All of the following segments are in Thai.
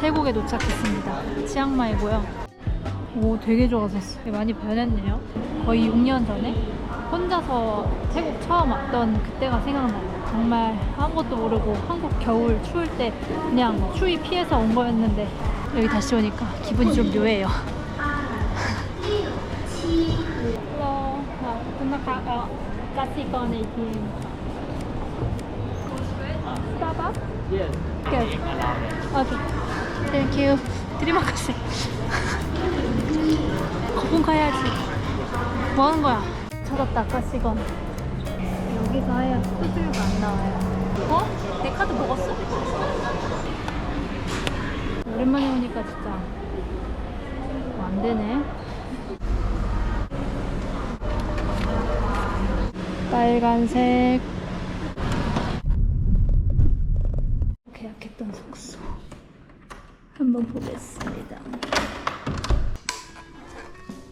태국에 도착했습니다. 치앙마이고요. 오, 되게 좋아졌어요. 많이 변했네요. 거의 6년 전에 혼자서 태국 처음 왔던 그때가 생각나요. 정말 아무것도 모르고 한국 겨울 추울 때 그냥 추위 피해서 온 거였는데 여기 다시 오니까 기분이 좀 묘해요. Yes. Good. Okay. Thank you. 드리마카세. 거품 가야지. 뭐 하는 거야? 찾았다, 가시건. 여기서 해야 수수료가 안 나와요. 어? 내 카드 먹었어? 오랜만에 오니까 진짜 어, 안 되네. 빨간색. 계약했던 숙소. 한번 보겠습니다.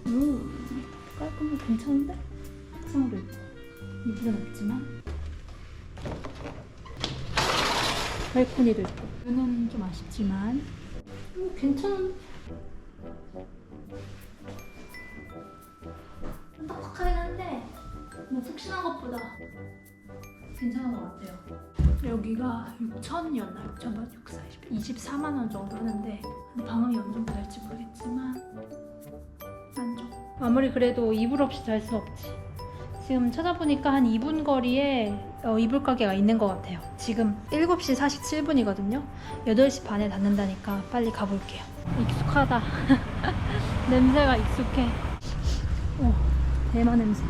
음, 깔끔해 괜찮은데? 옥상도 있고 이불은 없지만 발코니도 있고 이거는 좀 아쉽지만 음, 괜찮은 빡빡하긴 한데 뭐 푹신한 것보다 괜찮은 것 같아요. 여기가 6천이었나? 6천만 640 24만 원 정도 하는데 근데 방음이 어느 정도 될지 모르겠지만 만족. 아무리 그래도 이불 없이 잘 수 없지. 지금 찾아보니까 한 2분 거리에 어, 이불 가게가 있는 것 같아요. 지금 7시 47분이거든요. 8시 반에 닫는다니까 빨리 가볼게요. 익숙하다. 냄새가 익숙해. 오, 대만 냄새.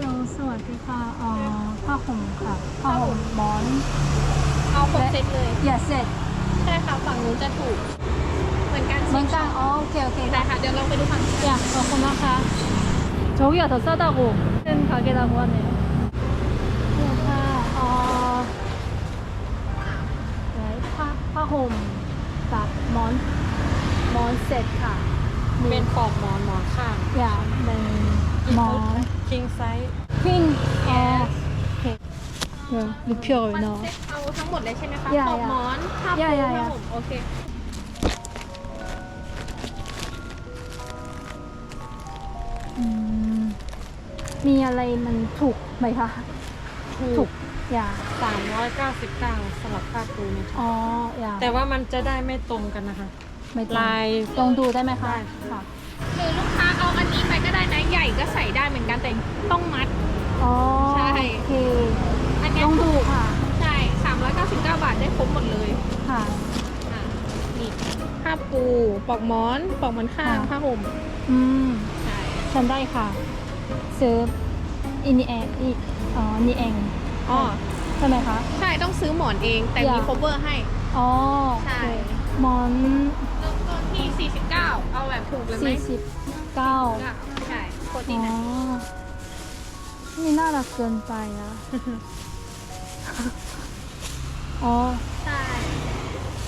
เราสวัสดีค่ะเอ่อผ้าห่มค่ะผ้าห่มหมอน เอาครบเซตเลย อย่าเสร็จ ใช่ค่ะ ฝั่งนู้นจะถูก เหมือนกัน เหมือนกันอ๋อโอเคโอเค ได้ค่ะ เดี๋ยวลองไปดูฝั่ง 야, 그렇구나가. 저기가 더 싸다고 큰 가게라고 하네요. 그래서 어, 네, 파, 파홈, 밥, 먼, 먼 셋, 카. เป็นปอกหมอนหมอนข้าง 야, 네, 먼, คิงไซส์ 퀸, 어, 오 king size Queen Air okay. Yeah, the pure มั now. เซ็ตเอาทั้งหมดเลยใช่ไหมคะป Yeah, อก yeah. อนผ้าปู Yeah, ผ้า yeah, ห่มโอเคมีอะไรมันถูกไหมคะ ถูกอย่าสามร้อยเก้า399สำหรับผ้าปูนี่ค่ะอ๋ออย่าแต่ว่ามันจะได้ไม่ตรงกันนะคะ ไม่ตรงลาย ลองดูได้ไหมคะได้ค่ะคือลูกค้าเอามันนี้ ก็ได้นะใหญ่ก็ใส่ได้เหมือนกันแต่ต้องมัด อ๋อใช่ โอเค อันเนี้ลยองดูค่ะ ใช่399 บาทได้ครบหมดเลยค่ะ อะนี่ผ้าปูปอกหมอนปอกหมอนข้างค่ะ ผ้าห่มอืมใช่ฉันได้ค่ะซื้ออินเองอีอ๋อนี่เองอ๋อใช่ไหมคะ ใช่ต้องซื้อหมอนเองแต่อย่ามี cover ให้ อ๋อใช่โอเคหมอนเริ่มต้นที่ 49 เอาแบบถูกเลยไหม 49 49ใช่โปรตีอ๋นอนะนี่น่ารักเกินไปอะอ๋อ ใช่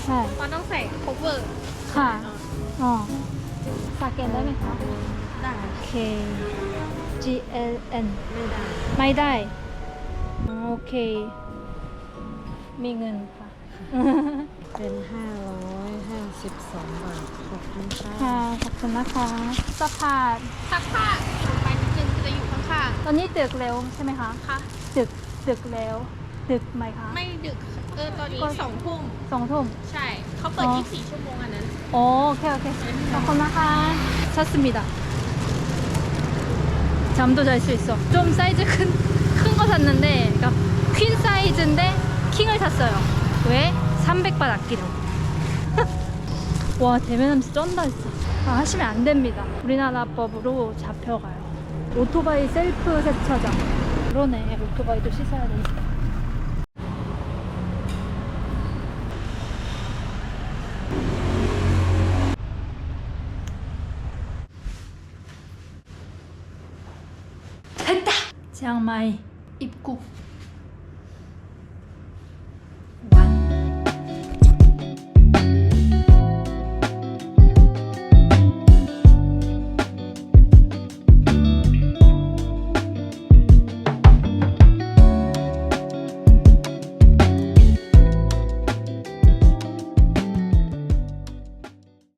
ใช่ มันต้องใส่ cover ค่ะเอออ๋อสแกนได้ไหมคะ ได้ โอเค G L N ไม่ได้ ไม่ได้อ๋อโอเค มีเงินค่ะ เป็น 552 บาท ขอบคุณค่ะ ค่ะ ขอบคุณนะคะสะพาน ซักผ้าลงไปนิดนึงจะอยู่ข้าง ตอนนี้ดึกเร็วใช่ไหมคะ ๆค่ะ ดึก ดึกแล้ว ดึกไหมคะ ไม่ดึก เออ ตอนนี้ ก็ สองทุ่ม สองทุ่ม ใช่ เขาเปิด อ๋อ 24 ชั่วโมงอันนั้น 오, 오케이, 오케이. 감사합니다. 샀습니다. 잠도 잘 수 있어. 좀 사이즈 큰, 큰 거 샀는데, 그러니까 퀸 사이즈인데 킹을 샀어요. 왜? 300바 아끼려고. 와, 대면 냄새 쩐다, 진짜. 아, 하시면 안 됩니다. 우리나라 법으로 잡혀가요. 오토바이 셀프 세차장. 그러네, 오토바이도 씻어야 되니까. 됐다! 치앙마이 입국.